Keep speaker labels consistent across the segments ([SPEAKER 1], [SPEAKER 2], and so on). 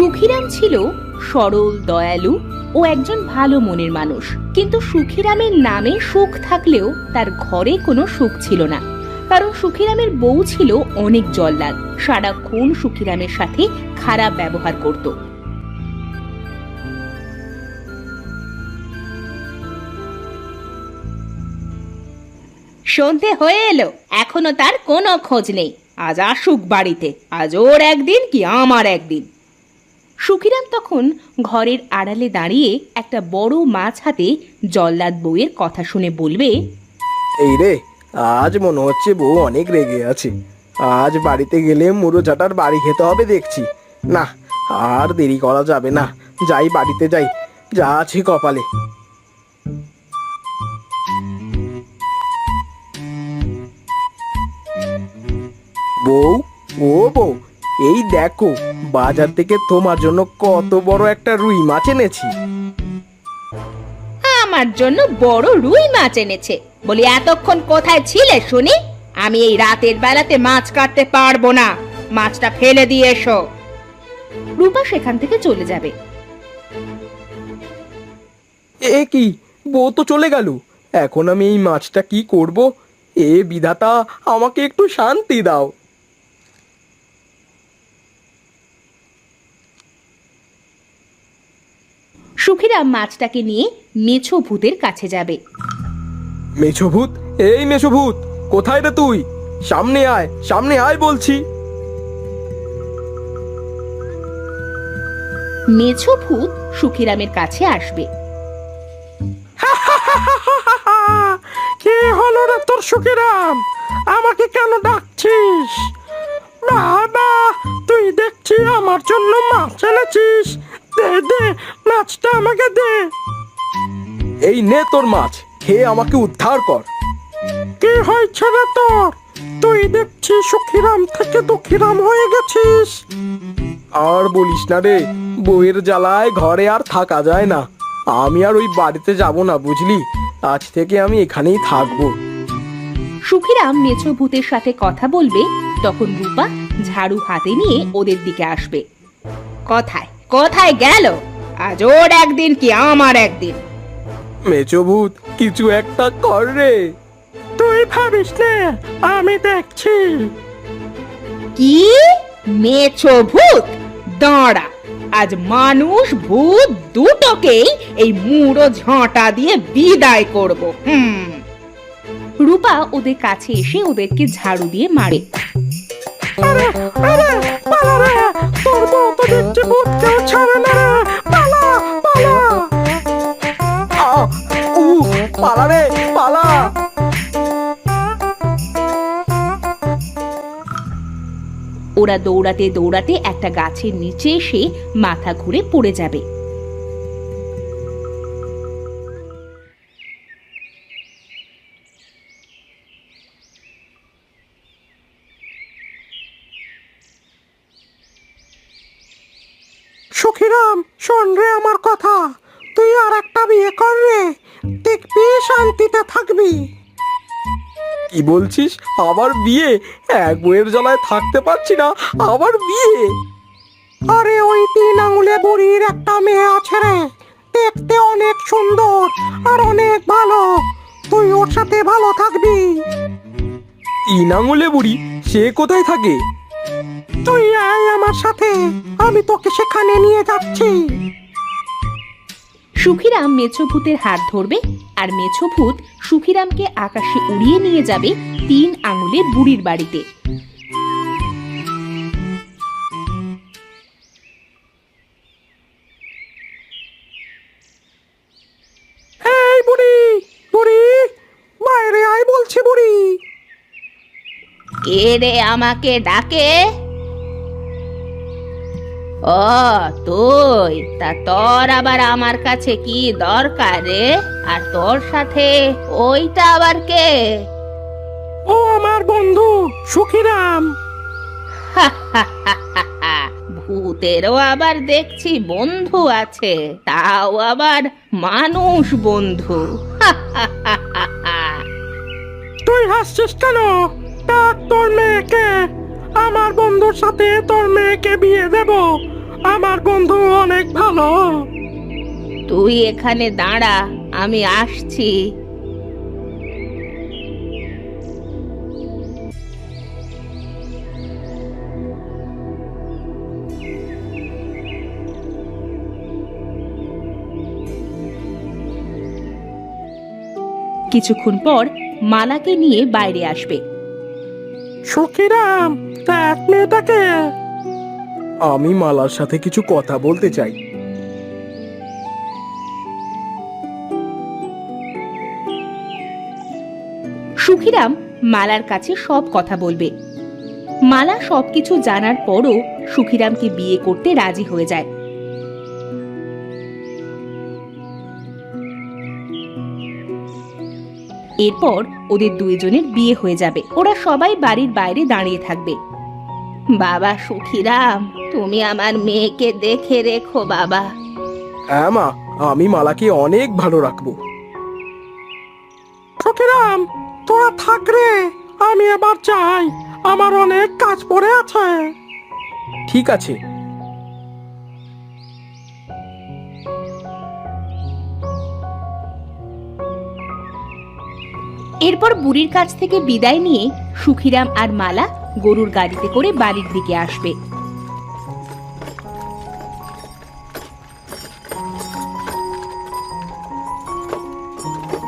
[SPEAKER 1] সুখিরাম ছিল সরল, দয়ালু ও একজন ভালো মনের মানুষ। কিন্তু সুখিরামের নামে সুখ থাকলেও তার ঘরে কোনো সুখ ছিল না। কারণ সুখিরামের বউ ছিল অনেক জল্লাদ। সারাক্ষণ সুখিরামের সাথে খারাপ ব্যবহার করত। সন্ধে হয়ে এলো। এখনও তার কোনো খোঁজ নেই। আজ আসুক বাড়িতে। আজ ওর একদিন কি আমার একদিন। সুখিরাম তখন ঘরের আড়ালে দাঁড়িয়ে একটা বড় মাছ হাতে জল্লাদ বউয়ের কথা শুনে বলবে,
[SPEAKER 2] এই রে, আজ মনে হচ্ছে বউ অনেক রেগে আছে। আজ বাড়িতে গেলে মুড়ো ঝাটার বাড়ি খেতে হবে দেখছি। না, আর দেরি করা যাবে না। যাই বাড়িতে যাই, যা আছে কপালে। বউ, ও বউ এই দেখো বাজার থেকে তোমার জন্য কত বড় একটা রুই মাছ এনেছি।
[SPEAKER 1] আমার জন্য বড় রুই মাছ এনেছে। বলি এতক্ষণ কোথায় ছিলে শুনি? আমি এই রাতের বেলাতে মাছ কাটতে পারব না। মাছটা ফেলে দিয়ে এসো। রূপা সেখান থেকে চলে যাবে।
[SPEAKER 2] এ কি? বউ তো চলে গেল। এখন আমি এই মাছটা কি করব? এ বিধাতা আমাকে একটু শান্তি দাও।
[SPEAKER 1] সুখিরাম মাছটাকে নিয়ে মেছো ভূতের কাছে যাবে।
[SPEAKER 2] মেছভূত এই মেছভূত কোথায় রে তুই? সামনে আয় সামনে আয় বলছি।
[SPEAKER 1] মেছো ভূত সুখিরামের কাছে আসবে।
[SPEAKER 2] কে হলো রে তোর সুখিরাম? আমাকে কেন ডাকছিস? বাবা তুই দেখছি আমার জন্য মাছ এনেছিস। দে মাছটা আমাকে দে। এই নে তোর মাছ খেয়ে আমাকে উদ্ধার কর। কি হয়েছে রে তোর? তুই দেখছি সুখিরাম থেকে দুঃখিরাম হয়ে গেছিস। আর বলিস না রে বউয়ের জ্বালায় ঘরে আর থাকা যায় না। আমি আর ওই বাড়িতে যাব না বুঝলি? আজ থেকে আমি এখানেই থাকব।
[SPEAKER 1] সুখিরাম মেছো ভূতের সাথে কথা বলবে তখন রূপা ঝাড়ু হাতে নিয়ে ওদের দিকে আসবে। কথায় কোথায় গেল? আজ ওর একদিন কি আমার একদিন?
[SPEAKER 2] মেচভূত কিছু একটা কর রে। তুই ভাবিস নে আমি দেখছি।
[SPEAKER 1] কি? মেছো ভূত দাঁড়া আজ মানুষ ভূত দুটোকেই এই মুড়ো ঝাঁটা দিয়ে বিদায় করব হুম। রূপা ওদের কাছে এসে ওদেরকে ঝাড়ু দিয়ে মারে।
[SPEAKER 2] ছাড়ে না পালা পালা পালা রে পালা
[SPEAKER 1] ওরা দৌড়াতে দৌড়াতে একটা গাছের নিচে এসে মাথা ঘুরে পড়ে যাবে।
[SPEAKER 2] বিয়ে কর দেখবি শান্তিতে থাকবি। কি বলছিস? আবার বিয়ে? এক বইয়ের জ্বালায় থাকতে পারছি না আবার বিয়ে? আরে ওই তিন আঙুলে বুড়ির একটা মেয়ে আছে রে দেখতে অনেক সুন্দর আর অনেক ভালো। তুই ওর সাথে ভালো থাকবি। তিন আঙুলে বুড়ি সে কোথায় থাকে? তুই আয় আমার সাথে আমি তোকে সেখানে নিয়ে যাচ্ছি।
[SPEAKER 1] সুখিরাম মেছোভূতের হাত ধরবে আর মেছোভূত সুখিরামকে আকাশে উড়িয়ে নিয়ে যাবে তিন আঙুলে বুড়ির বাড়িতে। কে রে আমাকে ডাকে? ও তুই তা তোর আবার আমার কাছে কি দরকার রে? আর তোর সাথে ওইটা আবার কে?
[SPEAKER 2] ও আমার বন্ধু সুখিরাম।
[SPEAKER 1] ভূতেরও আবার দেখছি বন্ধু আছে তাও আবার মানুষ বন্ধু।
[SPEAKER 2] তুই হাসছিস কেন? ডাক তোর মেয়েকে আমার বন্ধুর সাথে তোর মেয়েকে বিয়ে দেব। আমার বন্ধু অনেক ভালো।
[SPEAKER 1] তুই এখানে দাঁড়া আমি আসছি। কিছুক্ষণ পর মালাকে নিয়ে বাইরে আসবে।
[SPEAKER 2] সুখিরাম দেখ মেয়েটাকে
[SPEAKER 3] আমি মালার সাথে কিছু কথা বলতে চাই।
[SPEAKER 1] সুখিরাম মালার কাছে সব কথা বলবে। মালা সবকিছু জানার পরও সুখিরামকে বিয়ে করতে রাজি হয়ে যায়। এরপর ওদের দুইজনের বিয়ে হয়ে যাবে। ওরা সবাই বাড়ির বাইরে দাঁড়িয়ে থাকবে। বাবা সুখিরাম তুমি আমার মেয়েকে দেখে রেখো বাবা।
[SPEAKER 3] হ্যাঁ মা আমি মালাকে অনেক ভালো রাখব।
[SPEAKER 2] সুখিরাম তোরা থাক রে আমি এবার যাই আমার অনেক কাজ পড়ে আছে।
[SPEAKER 3] ঠিক আছে।
[SPEAKER 1] এরপর বুড়ির কাছ থেকে বিদায় নিয়ে সুখিরাম আর মালা গরুর গাড়িতে করে বাড়ির দিকে আসবে।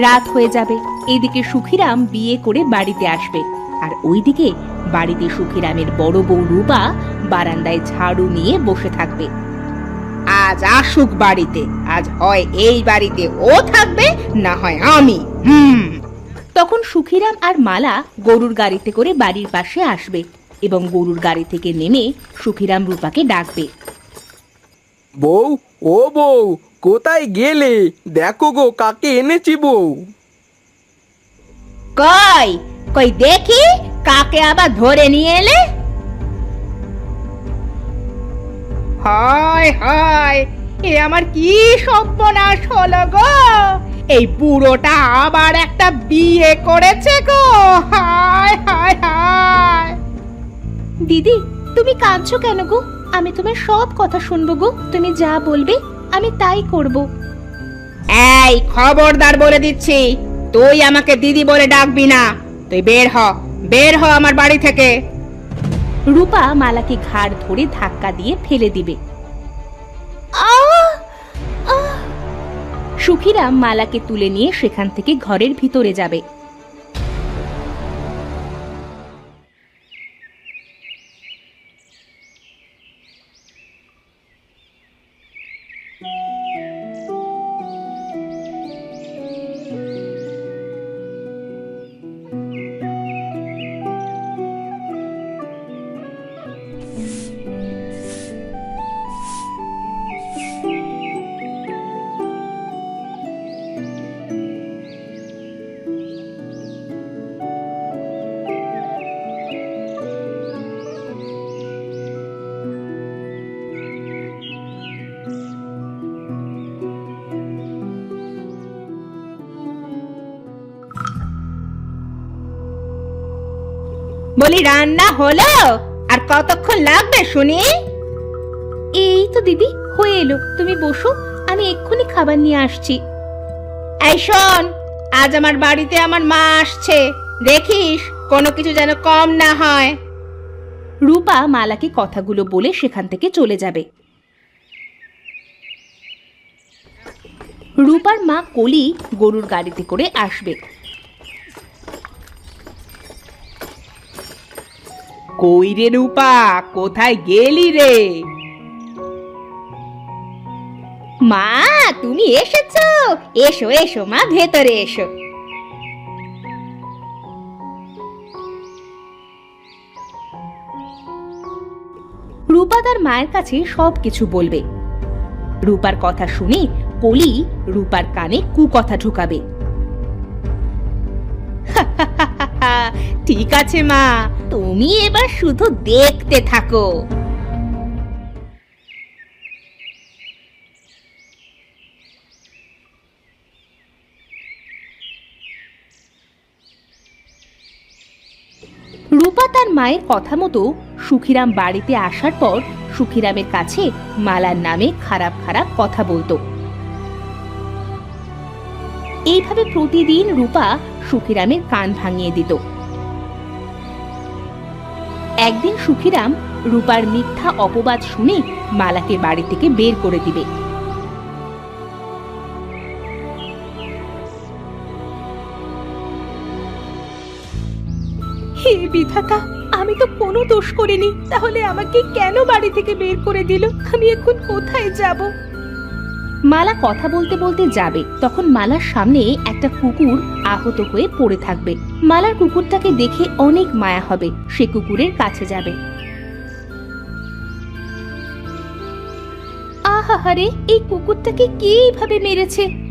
[SPEAKER 1] রাত হয়ে যাবে, এদিকে সুখিরাম বিয়ে করে বাড়িতে আসবে। আর ওইদিকে বাড়িতে সুখিরামের বড় বউ রূপা বারান্দায় ঝাড়ু নিয়ে বসে থাকবে। আজ আসুক বাড়িতে, আজ হয় এই বাড়িতে, ও থাকবে, না হয় আমি। হুম। তখন সুখিরাম আর মালা গরুর গাড়িতে করে বাড়ির পাশে আসবে এবং গরুর গাড়ি থেকে নেমে সুখিরাম রূপাকে ডাকবে।
[SPEAKER 3] বউ ও বউ কোথায় গেলে? দেখো গো কাকে এনেছি বউ?
[SPEAKER 1] কই? কই দেখি কাকে আবার ধরে নিয়ে এলে? হায় হায় এ আমার কি সর্বনাশ হলো গো? এই বুড়োটা আবার একটা বিয়ে করেছে গো। হায় হায় হায়। দিদি তুমি কাঁদছো কেন গো? আমি তোমার সব কথা শুনব গো। তুমি যা বলবে আমি তাই করব। এই খবরদার বলে দিচ্ছি তুই আমাকে দিদি বলে ডাকবি না। তুই বের হ বের হ আমার বাড়ি থেকে। রূপা মালাকে ঘাড় ধরে ধাক্কা দিয়ে ফেলে দিবে। সুখিরাম মালাকে তুলে নিয়ে সেখান থেকে ঘরের ভিতরে যাবে। বলি রান্না হলো? আর কতক্ষণ লাগবে শুনি? এই তো দিদি হয়ে এলো। তুমি বসো আমি এক্ষুনি খাবার নিয়ে আসছি। এই শোন আজ আমার বাড়িতে আমার মা আসছে। দেখিস কোনো কিছু যেন কম না হয়। রূপা মালাকে কথাগুলো বলে সেখান থেকে চলে যাবে। রূপার মা কলি গরুর গাড়িতে করে আসবে। কই রে রূপা, কোথায় গেলি রে? মা, তুমি এসেছ? এসো এসো মা, ভেতরে এসো। রূপা তার মায়ের কাছে সব কিছু বলবে। রূপার কথা শুনে কলি রূপার কানে কুকথা ঢুকাবে। ঠিক আছে, মা। তুমি এবার শুধু দেখতে থাকো। রূপা তার মায়ের কথা মতো সুখিরাম বাড়িতে আসার পর সুখিরামের কাছে মালার নামে খারাপ খারাপ কথা বলতো। এইভাবে প্রতিদিন রূপা সুখিরামের কান ভাঙিয়ে দিত। একদিন সুখিরাম রূপার মিথ্যা অপবাদ শুনে মালাকে বাড়ি থেকে বের করে দিবে। হে বিধাতা, আমি তো কোনো দোষ করিনি, তাহলে আমাকে কেন বাড়ি থেকে বের করে দিল? আমি এখন কোথায় যাব? মালা কথা বলতে বলতে যাবে, তখন মালার সামনে একটা কুকুর আহত হয়ে পড়ে থাকবে। মালার কুকুরটাকে দেখে অনেক মায়া হবে, সে কুকুরের কাছে যাবে। আহাহারে, এই কুকুরটাকে কে এইভাবে মেরেছে?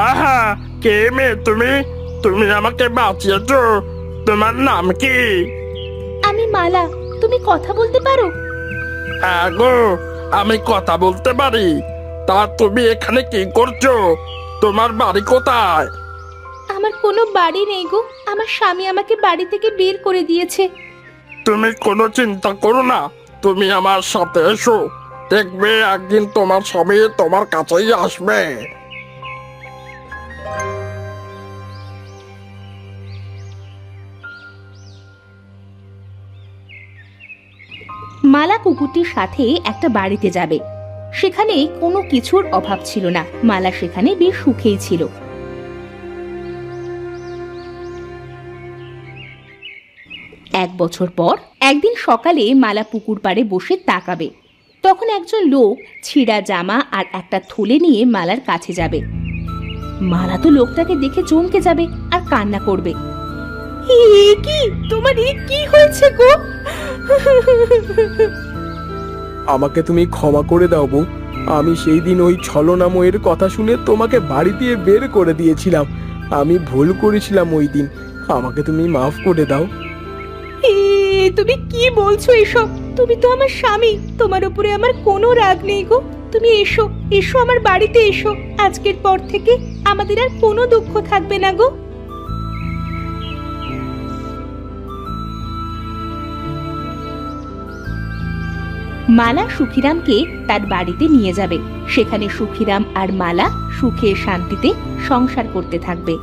[SPEAKER 2] আহা কে মেয়ে তুমি? তুমি আমাকে বাঁচিয়েছো। তোমার নাম কি?
[SPEAKER 1] আমি মালা তুমি কথা বলতে পারো?
[SPEAKER 2] হ্যাঁ গো আমি কথা বলতে পারি। তা তুমি এখানে কি করছ? তোমার বাড়ি কোথায়?
[SPEAKER 1] আমার কোনো বাড়ি নেই গো আমার স্বামী আমাকে বাড়ি থেকে বের করে দিয়েছে।
[SPEAKER 2] তুমি কোনো চিন্তা করো না তুমি আমার সাথে এসো। দেখবে একদিন তোমার স্বামী তোমার কাছেই আসবে।
[SPEAKER 1] মালা কুকুরটির সাথে একটা বাড়িতে যাবে। সেখানে কোনো কিছুর অভাব ছিল না। মালা সেখানে বেশ সুখেই ছিল। এক বছর পর একদিন সকালে মালা পুকুর পাড়ে বসে তাকাবে। তখন একজন লোক ছিঁড়া জামা আর একটা থলে নিয়ে মালার কাছে যাবে। মালা তো লোকটাকে দেখে চমকে যাবে আর কান্না করবে। কি? তোমার কি হয়েছে গো?
[SPEAKER 3] আমাকে তুমি ক্ষমা করে দাও বউ। আমি সেই দিন ওই ছলনাময়ের কথা শুনে তোমাকে বাড়ি দিয়ে বের করে দিয়েছিলাম। আমি ভুল করেছিলাম ওই দিন। আমাকে তুমি মাফ করে দাও।
[SPEAKER 1] এ তুমি কি বলছো এসব? তুমি তো আমার স্বামী। তোমার উপরে আমার কোনো রাগ নেই গো। তুমি এসো এসো আমার বাড়িতে এসো। আজকের পর থেকে আমাদের আর কোনো দুঃখ থাকবে না গো। মালা সুখিরামকে তার বাড়িতে নিয়ে যাবে। সেখানে সুখিরাম আর মালা সুখে শান্তিতে সংসার করতে থাকবে।